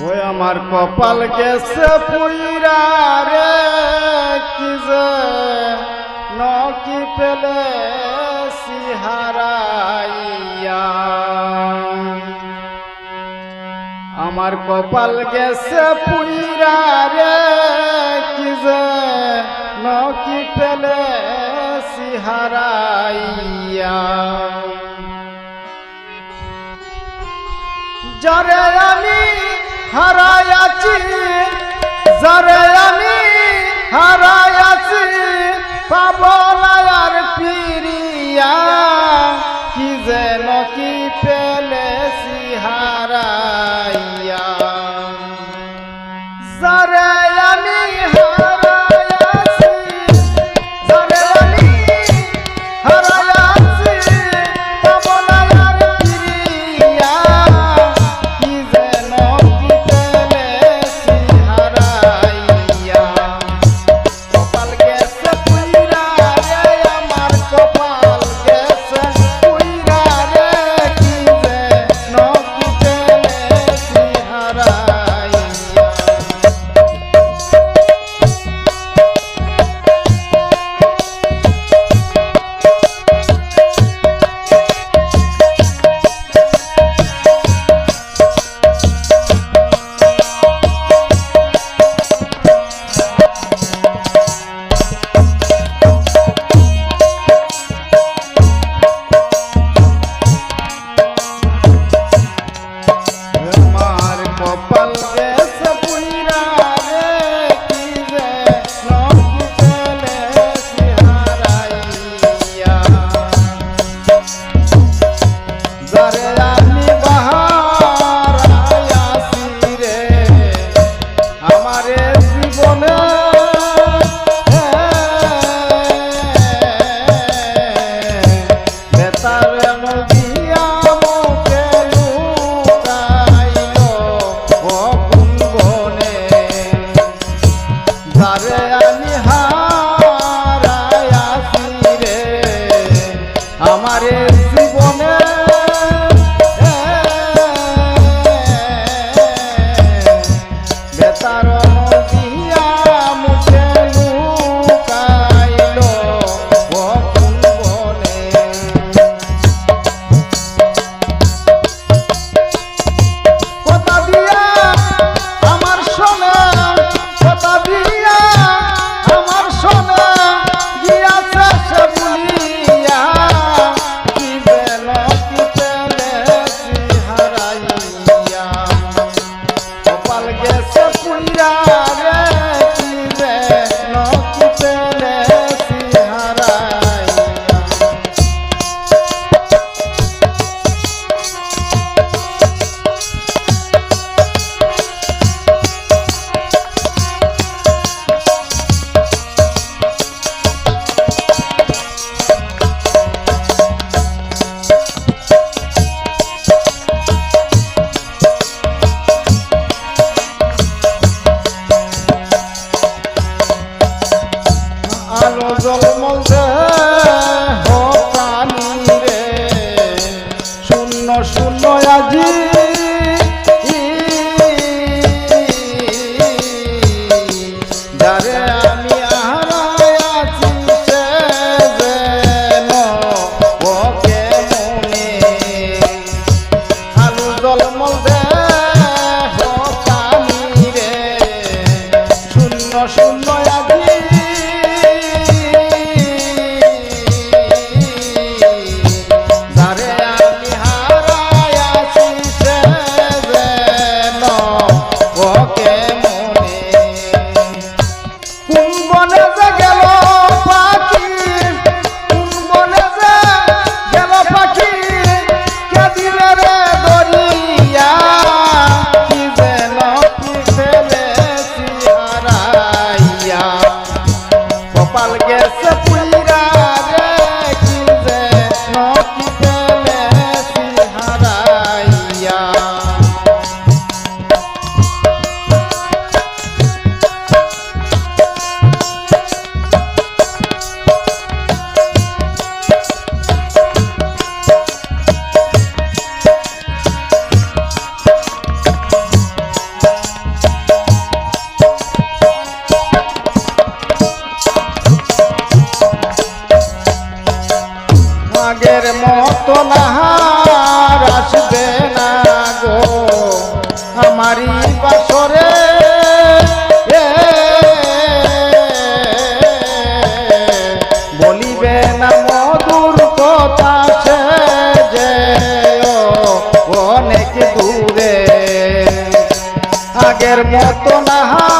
ওই আমার কপাল গেছে পুইরা রে, কি যে নকি পেলে সিহারাইয়া। আমার কপাল গেছে পুইরা রে, কি যে নকি পেলে সিহারাইয়া। যারে আমি হারাইয়াছি যারে আমি হারাইয়াছি পাব না আর পিরিয়া কি যেন কি আমারে আলো জলমল দেহ প্রাণী রে। শূন্য শূন্য আজি। যারে আমি হারাইয়াছি সে যেন ওকে আলু জলমল দেহ প্রাণী রে। শূন্য শূন্য আজি। আগের মতো না।